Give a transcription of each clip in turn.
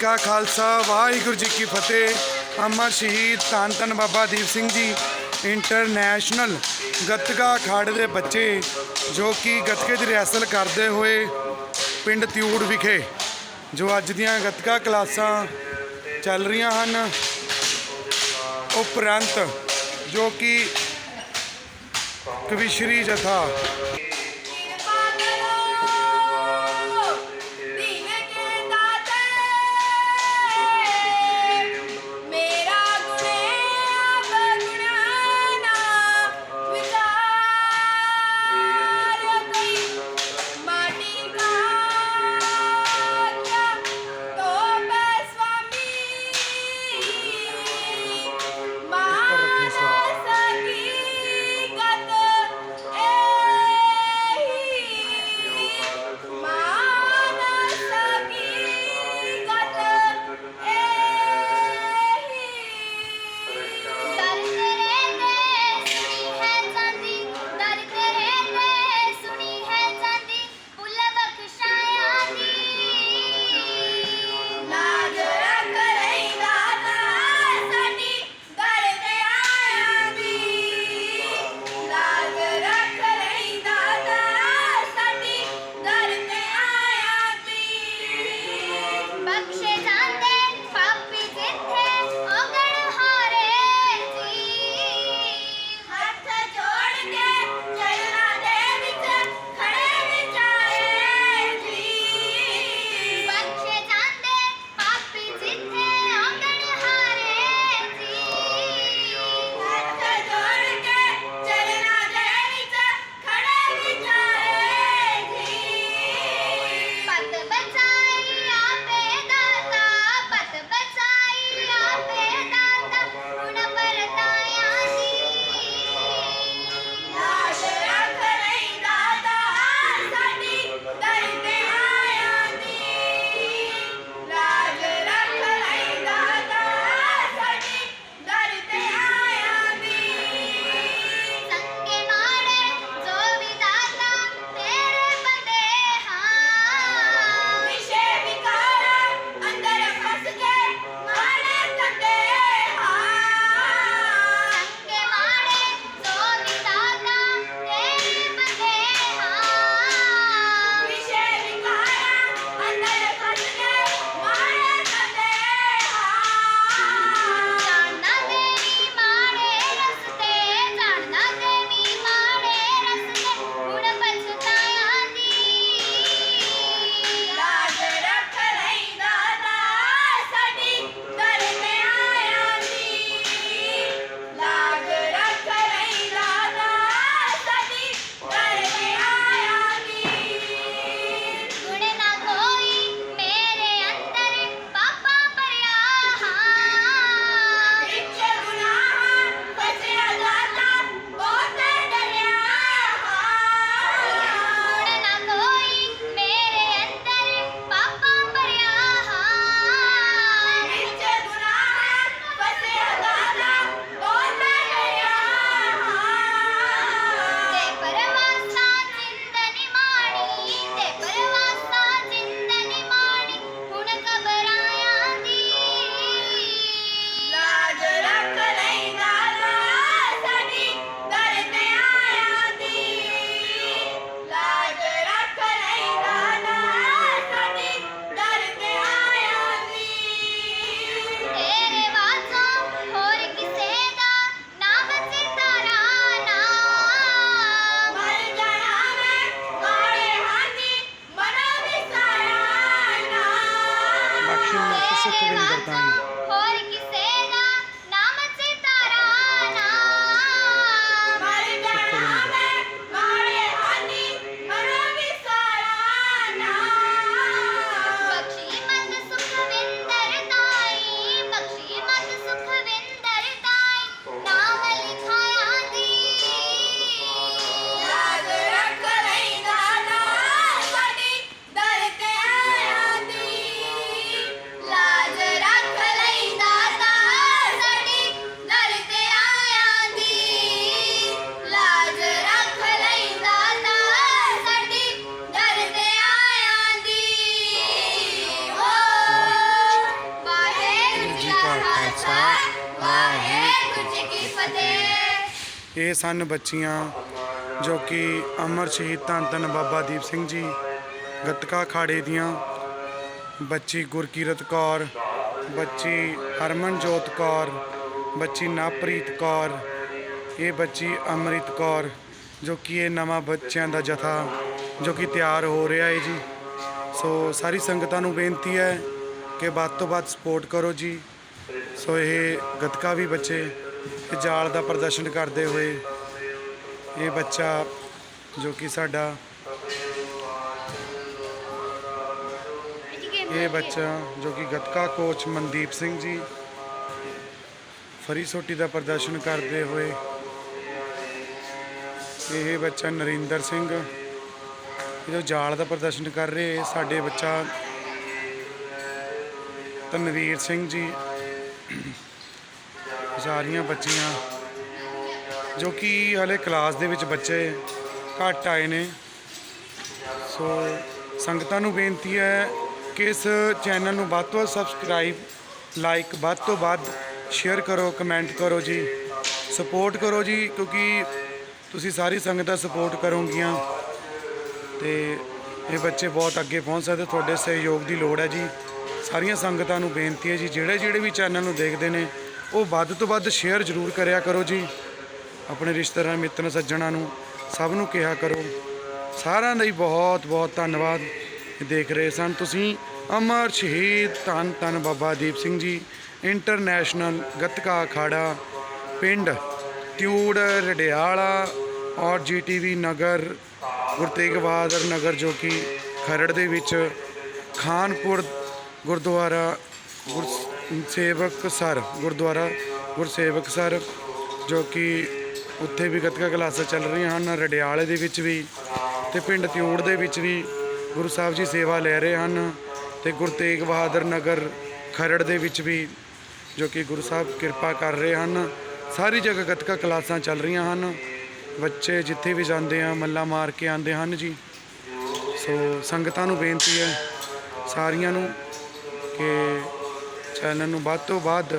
ਕਾ ਖਾਲਸਾ, ਵਾਹਿਗੁਰੂ ਜੀ ਕੀ ਫਤਿਹ। ਅਮਰ ਸ਼ਹੀਦ ਧੰਨ ਧੰਨ ਬਾਬਾ ਦੀਪ ਸਿੰਘ ਜੀ, ਇੰਟਰਨੈਸ਼ਨਲ ਗੱਤਕਾ ਅਖਾੜੇ ਦੇ ਬੱਚੇ, ਜੋ ਕਿ ਗੱਤਕੇ ਦੀ ਰਿਹਸਲ ਕਰਦੇ ਹੋਏ ਪਿੰਡ ਤਿਊੜ ਵਿਖੇ, ਜੋ ਅੱਜ ਦੀਆਂ ਗੱਤਕਾ ਕਲਾਸਾਂ ਚੱਲ ਰਹੀਆਂ ਹਨ। ਉਪਰੰਤ ਜੋ ਕਿ ਕਵਿਸ਼ਰੀ ਜਥਾ ਫਤਿਹ ਇਹ ਸਨ ਬੱਚੀਆਂ ਜੋ ਕਿ ਅਮਰ ਸ਼ਹੀਦ ਧੰਨ ਧੰਨ ਬਾਬਾ ਦੀਪ ਸਿੰਘ ਜੀ ਗੱਤਕਾ ਖਾੜੇ ਦੀਆਂ। ਬੱਚੀ ਗੁਰਕੀਰਤ ਕੌਰ, ਬੱਚੀ ਹਰਮਨਜੋਤ ਕੌਰ, ਬੱਚੀ ਨਾਪ੍ਰੀਤ ਕੌਰ, ਇਹ ਬੱਚੀ ਅਮਰਿਤ ਕੌਰ ਜੋ ਕਿ ਇਹ ਨਵਾਂ ਬੱਚਿਆਂ ਦਾ ਜਥਾ ਜੋ ਕਿ ਤਿਆਰ ਹੋ ਰਿਹਾ ਹੈ ਜੀ। ਸੋ ਸਾਰੀ ਸੰਗਤਾਂ ਨੂੰ ਬੇਨਤੀ ਹੈ ਕਿ ਵੱਧ ਤੋਂ ਵੱਧ ਸਪੋਰਟ ਕਰੋ ਜੀ। ਸੋ ਇਹ ਗੱਤਕਾ ਵੀ ਬੱਚੇ ਜਾਲ ਦਾ ਪ੍ਰਦਰਸ਼ਨ ਕਰਦੇ ਹੋਏ ਇਹ ਬੱਚਾ ਜੋ ਕਿ ਸਾਡਾ ਇਹ ਬੱਚਾ ਜੋ ਕਿ ਗੱਤਕਾ ਕੋਚ ਮਨਦੀਪ ਸਿੰਘ ਜੀ ਫਰੀ ਸੋਟੀ ਦਾ ਪ੍ਰਦਰਸ਼ਨ ਕਰਦੇ ਹੋਏ ਇਹ ਬੱਚਾ ਨਰਿੰਦਰ ਸਿੰਘ ਜੋ ਜਾਲ ਦਾ ਪ੍ਰਦਰਸ਼ਨ ਕਰ ਰਹੇ ਸਾਡੇ ਬੱਚਾ ਤਨਵੀਰ ਸਿੰਘ ਜੀ ਸਾਰੀਆਂ ਬੱਚੀਆਂ, ਜੋ ਕਿ ਹਲੇ ਕਲਾਸ ਦੇ ਵਿੱਚ ਬੱਚੇ ਘੱਟ ਆਏ ਨੇ। ਸੋ ਸੰਗਤਾਂ ਨੂੰ ਬੇਨਤੀ ਹੈ ਕਿ ਇਸ ਚੈਨਲ ਨੂੰ ਵੱਧ ਤੋਂ ਵੱਧ ਸਬਸਕ੍ਰਾਈਬ ਲਾਈਕ ਵੱਧ ਤੋਂ ਵੱਧ ਸ਼ੇਅਰ ਕਰੋ ਕਮੈਂਟ ਕਰੋ ਜੀ। ਸਪੋਰਟ ਕਰੋ ਜੀ, ਕਿਉਂਕਿ ਤੁਸੀਂ ਸਾਰੀ ਸੰਗਤਾਂ ਸਪੋਰਟ ਕਰੋਗੀਆਂ। ਤੇ ਇਹ ਬੱਚੇ ਬਹੁਤ ਅੱਗੇ ਪਹੁੰਚ ਸਕਦੇ, ਤੁਹਾਡੇ ਸਹਿਯੋਗ ਦੀ ਲੋੜ ਹੈ ਜੀ। ਸਾਰੀਆਂ ਸੰਗਤਾਂ ਨੂੰ ਬੇਨਤੀ ਹੈ ਜੀ ਜਿਹੜੇ ਜਿਹੜੇ ਵੀ ਚੈਨਲ ਨੂੰ ਦੇਖਦੇ ਨੇ ਉਹ ਵੱਧ ਤੋਂ ਵੱਧ ਸ਼ੇਅਰ ਜ਼ਰੂਰ ਕਰਿਆ ਕਰੋ ਜੀ। ਆਪਣੇ ਰਿਸ਼ਤੇਦਾਰਾਂ, ਮਿੱਤਰਾਂ, ਸੱਜਣਾਂ ਨੂੰ ਸਭ ਨੂੰ ਕਿਹਾ ਕਰੋ। ਸਾਰਿਆਂ ਦਾ ਹੀ ਬਹੁਤ ਬਹੁਤ ਧੰਨਵਾਦ। ਦੇਖ ਰਹੇ ਸਨ ਤੁਸੀਂ ਅਮਰ ਸ਼ਹੀਦ ਧੰਨ ਧੰਨ ਬਾਬਾ ਦੀਪ ਸਿੰਘ ਜੀ, ਇੰਟਰਨੈਸ਼ਨਲ ਗੱਤਕਾ ਅਖਾੜਾ ਪਿੰਡ ਤਿਊੜ, ਰਡਿਆਲਾ ਔਰ ਜੀਟੀਵੀ ਨਗਰ, ਗੁਰੂ ਤੇਗ ਬਹਾਦਰ ਨਗਰ ਜੋ ਕਿ ਖਰੜ ਦੇ ਵਿੱਚ, ਖਾਨਪੁਰ, ਗੁਰਦੁਆਰਾ ਸੇਵਕ ਸਰ, ਗੁਰਦੁਆਰਾ ਗੁਰਸੇਵਕ ਸਰ, ਜੋ ਕਿ ਉੱਥੇ ਵੀ ਗੱਤਕਾ ਕਲਾਸਾਂ ਚੱਲ ਰਹੀਆਂ ਹਨ ਰਡਿਆਲੇ ਦੇ ਵਿੱਚ ਵੀ ਤੇ ਪਿੰਡ ਤਿਉੜ ਦੇ ਵਿੱਚ ਵੀ ਗੁਰੂ ਸਾਹਿਬ ਜੀ ਸੇਵਾ ਲੈ ਰਹੇ ਹਨ ਤੇ ਗੁਰੂ ਤੇਗ ਬਹਾਦਰ ਨਗਰ ਖਰੜ ਦੇ ਵਿੱਚ ਵੀ ਜੋ ਕਿ ਗੁਰੂ ਸਾਹਿਬ ਕਿਰਪਾ ਕਰ ਰਹੇ ਹਨ। ਸਾਰੀ ਜਗ੍ਹਾ ਗੱਤਕਾ ਕਲਾਸਾਂ ਚੱਲ ਰਹੀਆਂ ਹਨ। ਬੱਚੇ ਜਿੱਥੇ ਵੀ ਜਾਂਦੇ ਆ, ਮੱਲਾ ਮਾਰ ਕੇ ਆਉਂਦੇ ਹਨ ਜੀ। ਸੋ ਸੰਗਤਾਂ ਨੂੰ ਬੇਨਤੀ ਹੈ ਸਾਰੀਆਂ ਨੂੰ ਕਿ ਚੈਨਲ ਨੂੰ ਵੱਧ ਤੋਂ ਵੱਧ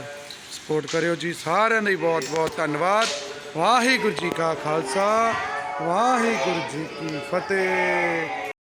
ਸਪੋਰਟ ਕਰਿਓ ਜੀ। ਸਾਰਿਆਂ ਦਾ ਹੀ ਬਹੁਤ ਬਹੁਤ ਧੰਨਵਾਦ। ਵਾਹਿਗੁਰੂ ਜੀ ਕਾ ਖਾਲਸਾ, ਵਾਹਿਗੁਰੂ ਜੀ ਕੀ ਫਤਿਹ।